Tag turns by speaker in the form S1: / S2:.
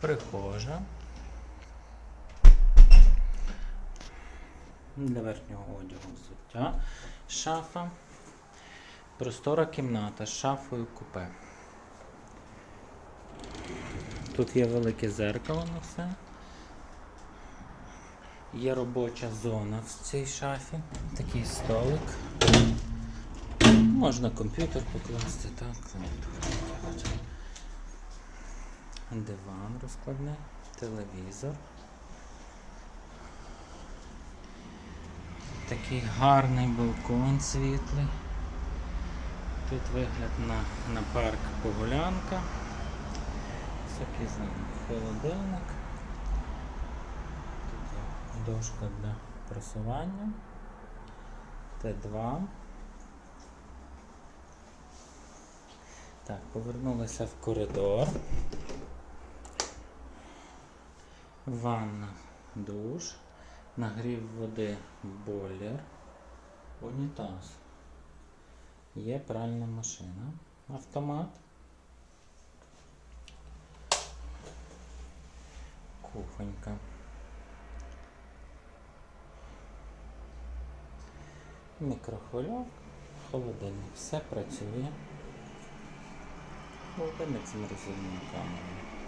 S1: Прихожа. Для верхнього одягу взуття. Шафа. Простора кімната з шафою купе. Тут є велике зеркало на все. Є робоча зона в цій шафі. Такий столик. Можна комп'ютер покласти, так. клавіатуру. Диван розкладний, телевізор. Такий гарний балкон світлий. Тут вигляд на, на парк Погулянка. Всякий знак. Холодильник. Тут дошка для просування. Т2. Так, повернулися в коридор. Ванна, душ, нагрів води, бойлер, унітаз. Є пральна машина, автомат. Кухонька. Мікрохвильовка, холодильник. Все працює. Холодильник з морозильною камерою.